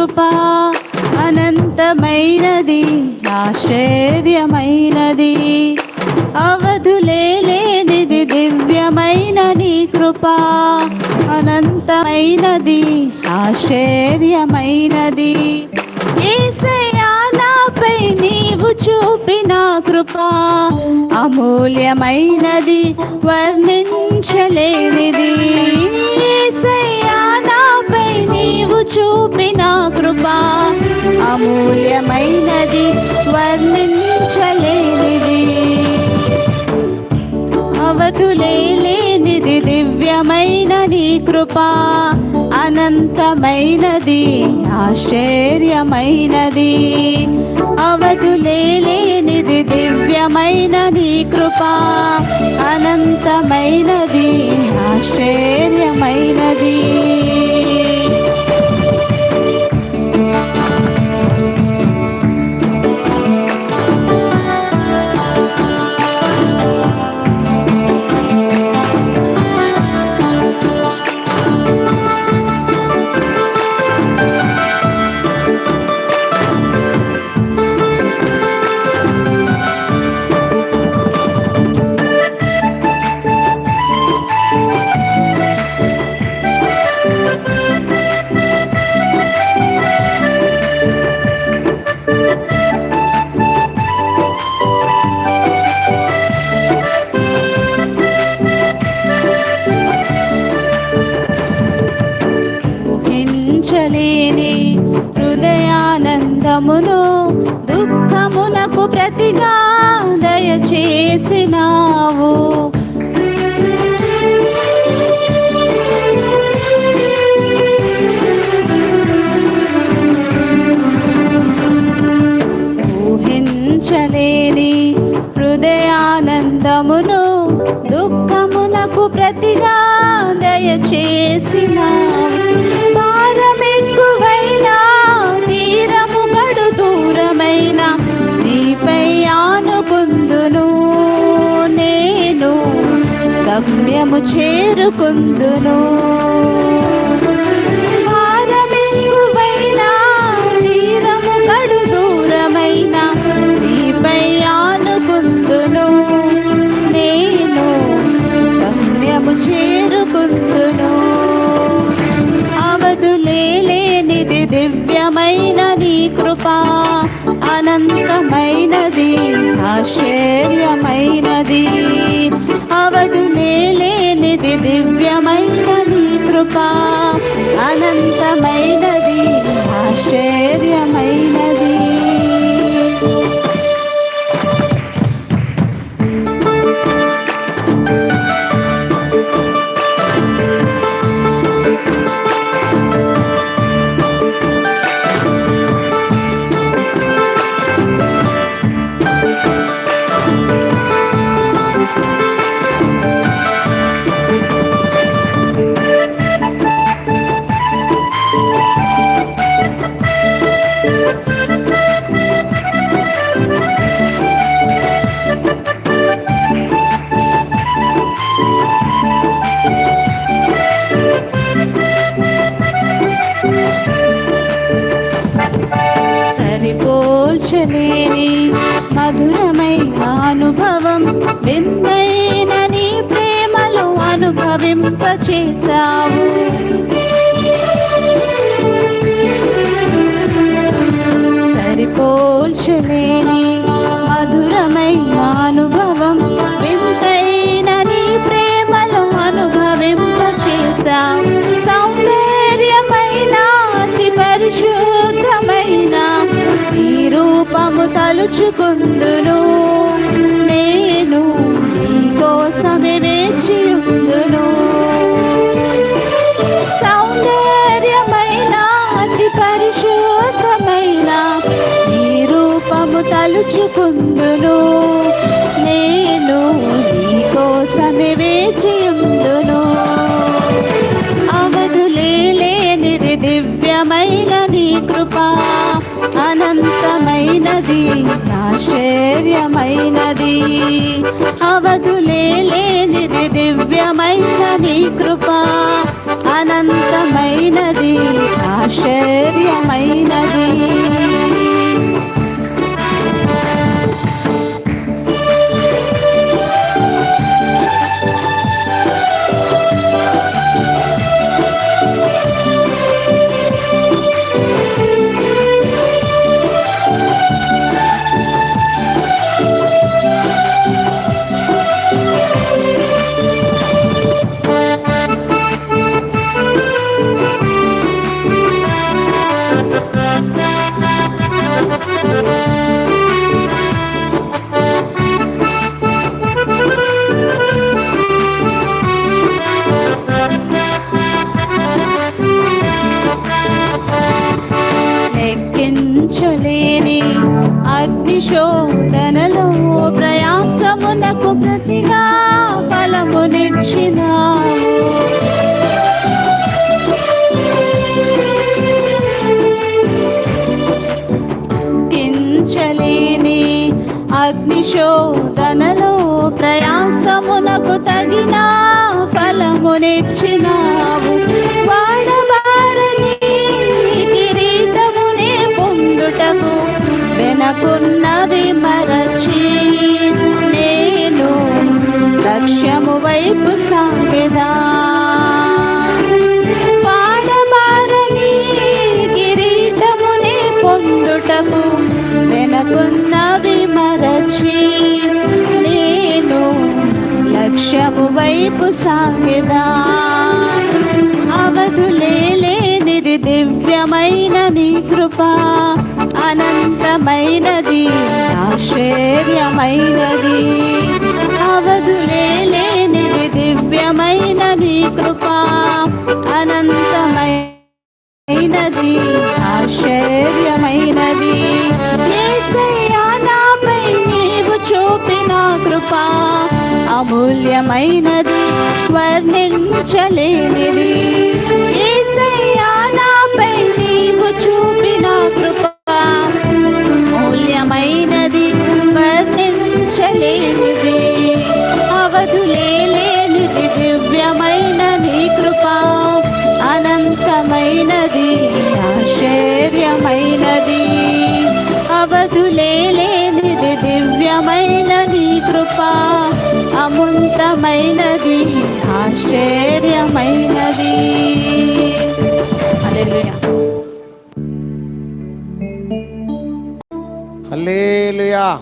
కృప అనంతమైనది ఆశ్చర్యమైనది. అవధులేనిది దివ్యమైన నీ కృప అనంతమైనది ఆశ్చర్యమైనది. ఏసయానాపై నీవు చూపిన కృప అమూల్యమైనది వర్ణించలేనిది. ఏసయాన నీవు చూపిన కృప అమూల్యమైనది వర్ణించలేనిది. అవతులేనిది దివ్యమైన నీ కృప అనంతమైనది ఆశ్చర్యమైనది. అవధులేనిది దివ్యమైన నీ కృప అనంతమైనది ఆశ్చర్యమైనది. దుఃఖమును దుఃఖమునకు ప్రతిగా దయచేసినావు. ఊహించలేని హృదయానందమును దుఃఖమునకు ప్రతిగా దయచేసినావు. గమ్యము చేరుకుందును. భారమెక్కువైన తీరము కడు దూరమైన నీపై ఆనుకుందును. నేను గమ్యము చేరుకుందును. అవధులేనిది దివ్యమైన నీ కృప అనంతమైనది ఆశ్చర్యమైనది. అవధులేనిది దివ్యమైన నీ కృప అనంతమైనది ఆశ్చర్యం అనుభవం నీ ప్రేమలో అనుభవింపచేశావు. సరిపోల్చలేని మధురమైన అనుభవం వింతైన నీ ప్రేమలో అనుభవింపచేశావు. సౌందర్యమైన అతి పరిశుద్ధమైన ఈ రూపము తలుచుకుందును. ఆశ్చర్యమైనది. అవధులేనిది దివ్యమైన నీ కృప. అనంతమైనది ఆశ్చర్యమైనది. ప్రయాసమునకు ప్రతిగా ఫలమునిచ్చినావు కించలేని అగ్నిశోధనలో ప్రయాసమునకు తగిన ఫలమునిచ్చినావు వాడబారని కిరీటమునే పొందుటకు వెనకున్నవి మరచి వైపు సాగెదా. పాడబారని కిరీటముని పొందుటకు వెనకున్నవి మరచి నేను లక్ష్యము వైపు సాగెదా. అవధులేనిది దివ్యమైన నీ కృప అనంతమైనది ఆశ్చర్యమైనది. కృప అనంతమైనది ఆశ్చర్యమైనది. నాపై నీవు చూపిన కృప అమూల్యమైనది వర్ణించలేనిది. నాపై నీవు చూపిన కృప అనంతమైనది ఆశ్చర్యమైనది. అవధులేనిది దివ్యమైనది కృప. అముంతమైనది ఆశ్చర్యమైనది. హల్లెలూయా.